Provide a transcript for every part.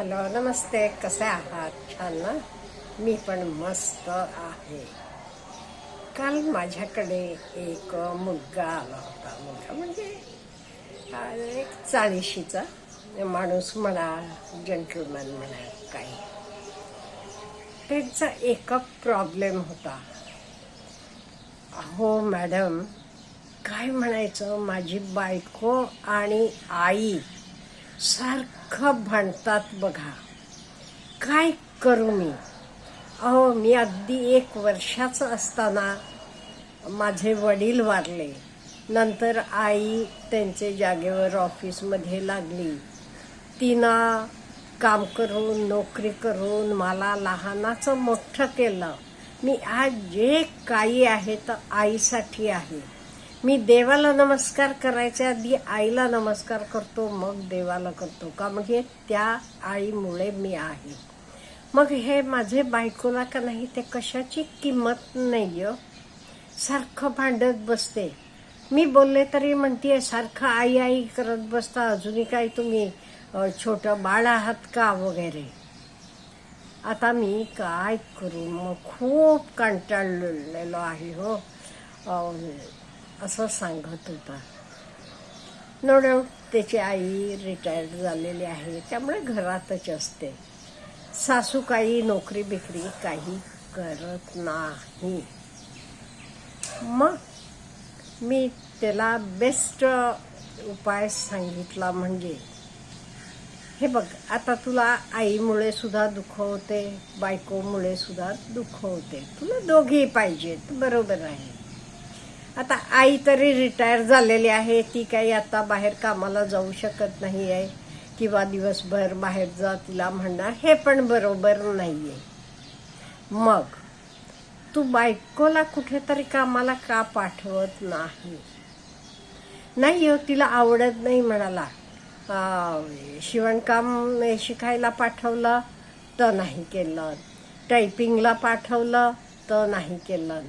Hello नमस्ते कसे आहात? छान ना? मी पण मस्त आहे. काल माझ्याकडे एक मुलगा आला होता. मुलगा म्हणजे एक चाळीशीचा. माणूस म्हणा जंटलमॅन म्हणा काही. त्यांचा एक प्रॉब्लेम होता. अहो मॅडम काय म्हणायचं? माझी बायको आणि आई सारखं भांडतात बघा. काय करू मी? अहो मी अगदी एक वर्षाचं असताना माझे वडील वारले. नंतर आई त्यांचे जागेवर ऑफिसमध्ये लागली. तिनं काम करून नोकरी करून मला लहानाचं मोठं केलं. मी आज जे काही आहे तर आईसाठी आहे. मी देवाला नमस्कार करायच्या आधी आईला नमस्कार करतो मग देवाला करतो. का म्हणजे त्या आईमुळे मी आहे. मग हे माझे बायकोला का नाही ते कशाची किंमत नाही सारखं भांडत बसते. मी बोलले तरी म्हणते सारखं आई आई करत बसता अजूनही काही तुम्ही छोटं बाळ आहात का वगैरे? आता मी काय करू? मग खूप कंटाळलेलो आहे हो. असं सांगत होता. नो डाऊट त्याची आई रिटायर्ड झालेली आहे त्यामुळे घरातच असते. सासू काही नोकरी बिकरी काही करत नाही. मग मी त्याला बेस्ट उपाय सांगितला म्हणजे हे बघ आता तुला आईमुळे सुद्धा दुःख होते बायकोमुळे सुद्धा दुःख होते. तुला दोघेही पाहिजेत बरोबर आहे. आता आई तरी रिटायर झालेली आहे. ती काही आता बाहेर कामाला जाऊ शकत नाही आहे किंवा दिवसभर बाहेर जा तिला म्हणणार हे पण बरोबर नाही आहे मग तू बायकोला कुठेतरी कामाला का पाठवत नाही? नाही हो तिला आवडत नाही म्हणाला. शिवणकाम शिकायला पाठवलं तर नाही केलं. टायपिंगला पाठवलं तर नाही केलं.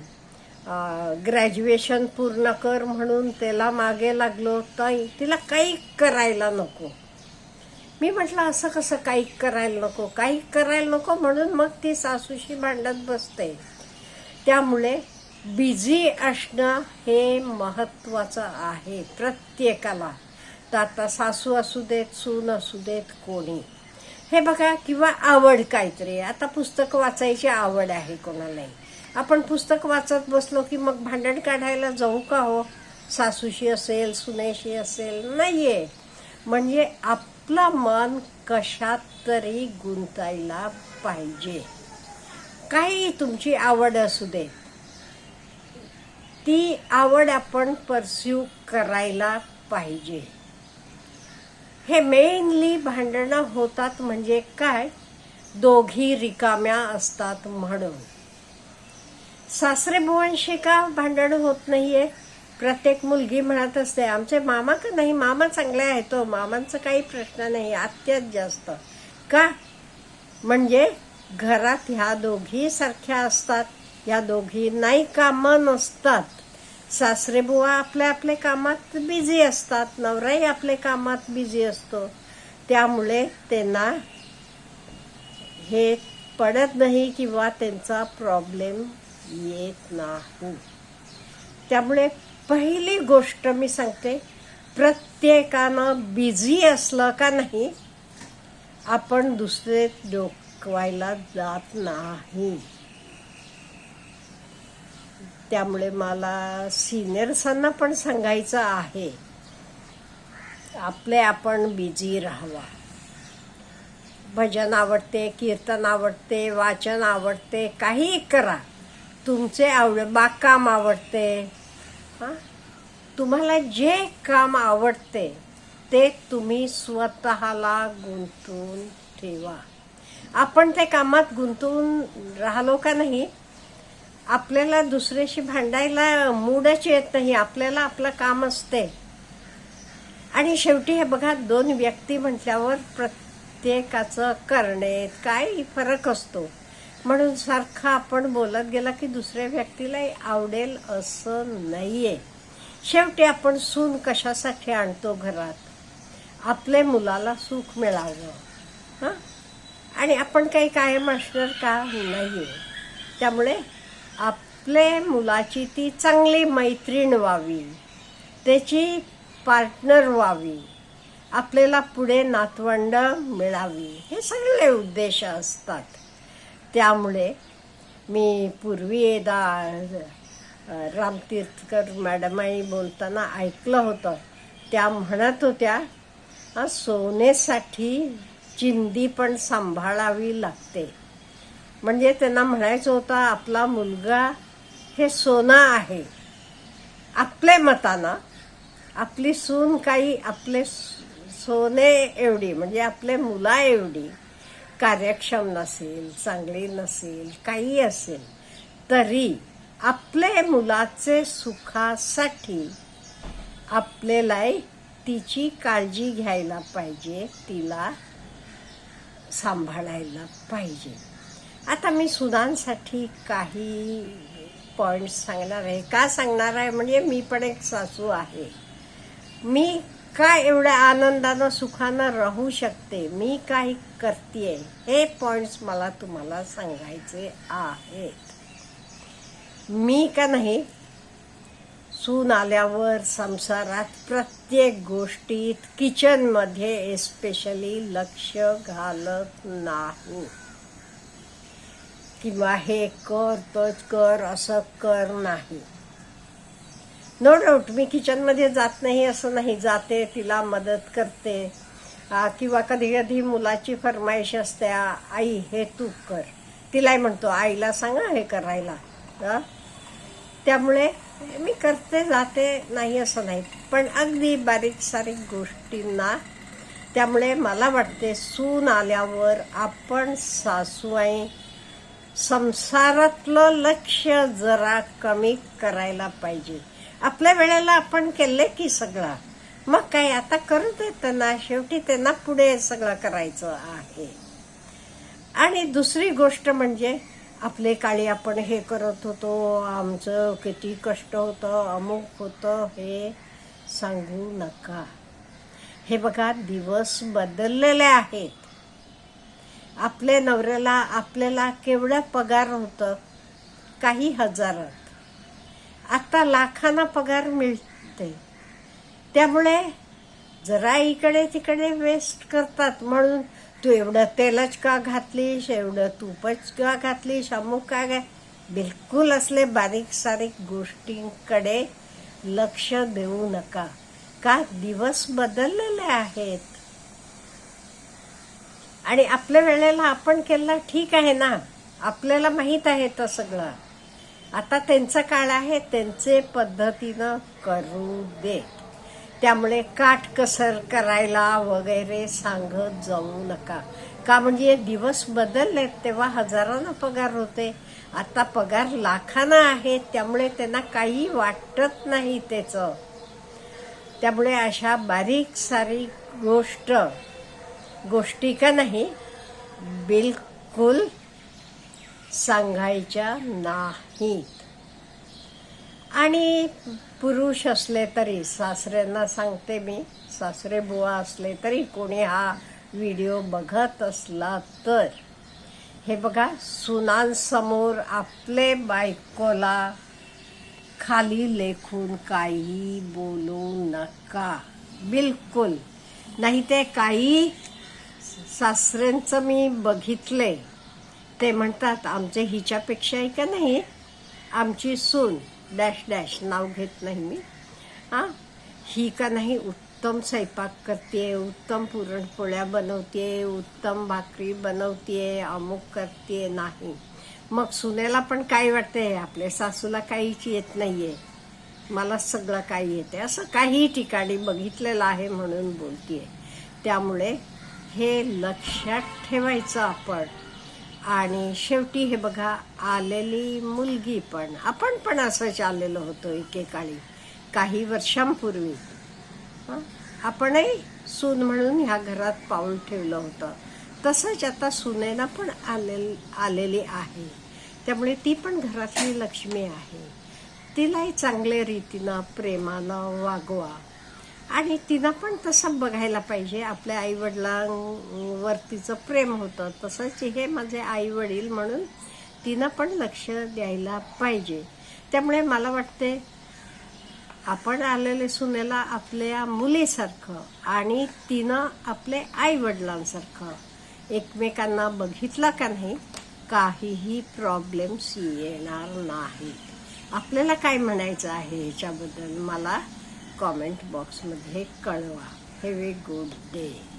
ग्रॅज्युएशन पूर्ण कर म्हणून त्याला मागे लागलो. ताई तिला काही करायला नको. मी म्हटलं असं कसं काही करायला नको? काही करायला नको म्हणून मग ती सासूशी भांडत बसते. त्यामुळे बिझी असणं हे महत्त्वाचं आहे प्रत्येकाला. तर आता सासू असू देत सून असू देत कोणी. हे बघा किंवा आवड काहीतरी. आता पुस्तकं वाचायची आवड आहे कोणालाही. आपण पुस्तक वाचत बसलो की मग भांडण काढायला जाऊ का हो? सासूशी असेल सुनेशी असेल नाही आहे म्हणजे आपलं मन कशात तरी गुंतायला पाहिजे. काही तुमची आवड असू दे. ती आवड आपण परस्यू करायला पाहिजे. हे मेनली भांडणं होतात म्हणजे काय? दोघी रिकाम्या असतात म्हणून. सासरे बुवांशी का भांडण होत नाहीये? प्रत्येक मुलगी म्हणत असते आमचे मामा का नाही? मामा चांगले आहेत हो. तो मामांचा काही प्रश्न नाही आत्याच जास्त. का? म्हणजे घरात ह्या दोघी सारख्या असतात ह्या दोघी नाही कामं नसतात. सासरेबुवा आपल्या आपल्या कामात बिझी असतात नवराही आपल्या कामात बिझी असतो. त्यामुळे त्यांना हे पडत नाही किंवा त्यांचा प्रॉब्लेम येत नाही. त्यामुळे पहिली गोष्ट मी सांगते प्रत्येकानं बिझी असलं का नाही आपण दुसरे डोकवायला जात नाही. त्यामुळे मला सिनियर्सांना पण सांगायचं आहे आपले आपण बिझी राहावा. भजन आवडते कीर्तन आवडते वाचन आवडते काही करा. तुमचे आवड बागकाम आवडते. हां? तुम्हाला जे काम आवडते ते तुम्ही स्वतःला गुंतवून ठेवा. आपण त्या कामात गुंतवून राहिलो का नाही? आपल्याला दुसऱ्याशी भांडायला मूडच येत नाही आपल्याला आपलं काम असते. आणि शेवटी हे बघा दोन व्यक्ती म्हटल्यावर प्रत्येकाचं करणे काय फरक असतो. म्हणून सारखं आपण बोलत गेला की दुसऱ्या व्यक्तीलाही आवडेल असं नाहीये. शेवटी आपण सून कशासाठी आणतो घरात? आपल्या मुलाला सुख मिळावं. हां? आणि आपण काही कायम असणार का? नाही त्यामुळे आपले मुलाची ती चांगली मैत्रीण व्हावी. त्याची पार्टनर व्हावी. आपल्याला पुढे नातवंड मिळावी. हे सगळे उद्देश असतात. त्यामुळे मी पूर्वी एकदा रामतीर्थकर मॅडमाई बोलताना ऐकलं होतं. त्या म्हणत होत्या सोनेसाठी चिंदी पण सांभाळावी लागते. म्हणजे त्यांना म्हणायचं होतं आपला मुलगा हे सोनं आहे. आपल्या मतानं आपली सून काही आपले सोने एवढी म्हणजे आपले मुला एवढी कार्यक्षम नसेल चांगली नसेल काही असेल तरी आपले मुलाचे सुखासाठी आपल्याला तिची काळजी घ्यायला पाहिजे तिला सांभाळायला पाहिजे. आता मी सुनांसाठी काही पॉईंट्स सांगणार आहे. का सांगणार आहे? म्हणजे मी पण एक सासू आहे. मी काय एवढ्या आनंदानं सुखानं राहू शकते? मी काय करते हे पॉइंट्स मला तुम्हाला सांगायचे आहेत. मी का नाही? सून आल्यावर संसारात प्रत्येक गोष्टीत किचनमध्ये एस्पेशली लक्ष घालत नाही. किंवा हे कर तोच कर असं कर नाही. नो डाऊट मी किचनमध्ये जात नाही असं नाही. जाते तिला मदत करते. किंवा कधी कधी मुलाची फरमाईश असते आई हे तू कर. तिलाही म्हणतो आईला सांगा हे करायला. त्यामुळे मी करते जाते नाही असं नाही. पण अगदी बारीक सारीक गोष्टींना त्यामुळे मला वाटते सून आल्यावर आपण सासूआई संसारातलं लक्ष जरा कमी करायला पाहिजे. आपल्या वेळेला आपण केले की सगळा. मग काय आता करू दे ना शेवटी त्यांना पुढे सगळं करायचं आहे. आणि दुसरी गोष्ट म्हणजे आपले काळी आपण हे करत होतो आमचं किती कष्ट होतं अमुक होतं हे सांगू नका. हे बघा दिवस बदललेले आहेत. आपल्या नवऱ्याला आपल्याला केवढा पगार होतं? काही हजार. आता लाखांना पगार मिळते. त्यामुळे जरा इकडे तिकडे वेस्ट करतात म्हणून तू एवढं तेलच का घातलीस एवढं तूपच का घातलीस अमुक का काय बिलकुल असले बारीक सारीक गोष्टींकडे लक्ष देऊ नका. का दिवस बदललेले आहेत? आणि आपल्या वेळेला आपण केलं ठीक आहे ना? आपल्याला माहीत आहे तर सगळं. आता त्यांचा काळ आहे त्यांचे पद्धतीनं करू देत त्यामुळे काटकसर करायला वगैरे सांगत जाऊ नका. का म्हणजे दिवस बदललेत तेव्हा हजारांना पगार होते. आता पगार लाखांना आहेत त्यामुळे त्यांना काही वाटत नाही त्याचं. त्यामुळे अशा बारीक सारीक गोष्ट गोष्टी का नाही बिलकुल सांगायच्या नाहीत. आणि पुरुष असले तरी सासऱ्यांना सांगते मी सासरे बुवा असले तरी कोणी हा व्हिडिओ बघत असला तर. हे बघा सुनांसमोर आपले बायकोला खाली लेखून काही बोलू नका. बिलकुल. नाही ते काही सासऱ्यांचं मी बघितले. ते म्हणतात आमचे आहे का नाही? आमची सून डॅश डॅश नाव घेत नाही मी. हां? ही का नाही उत्तम स्वयंपाक करते उत्तम पुरणपोळ्या बनवते उत्तम भाकरी बनवते अमुक करते नाही. मग सुनेला पण काय वाटते आपल्या सासूला काहीच येत नाही आहे मला सगळं काही येते असं काही ठिकाणी बघितलेलं आहे म्हणून बोलतीये. त्यामुळे हे लक्षात ठेवायचं आपण. आणि शेवटी हे बघा आलेली मुलगी पण आपण पण असंच आलेलो होतो एकेकाळी काही वर्षांपूर्वी. आपणही सून म्हणून ह्या घरात पाऊल ठेवलं होतं. तसंच आता सुनेला पण आले आलेली आहे. त्यामुळे ती पण घरातली लक्ष्मी आहे. तिलाही चांगल्या रीतीनं प्रेमानं वागवा. आणि तिनं पण तसं बघायला पाहिजे. आपल्या आईवडिलांवर तिचं प्रेम होतं. तसंच हे माझे आई वडील म्हणून तिनं पण लक्ष द्यायला पाहिजे. त्यामुळे मला वाटते आपण आलेले सुनेला आपल्या मुलीसारखं आणि तिनं आपले आईवडिलांसारखं एकमेकांना बघितलं का नाही काहीही प्रॉब्लेम्स येणार नाही आपल्याला काय म्हणायचं आहे ह्याच्याबद्दल मला कॉमेंट बॉक्समध्ये कळवा. Have a good day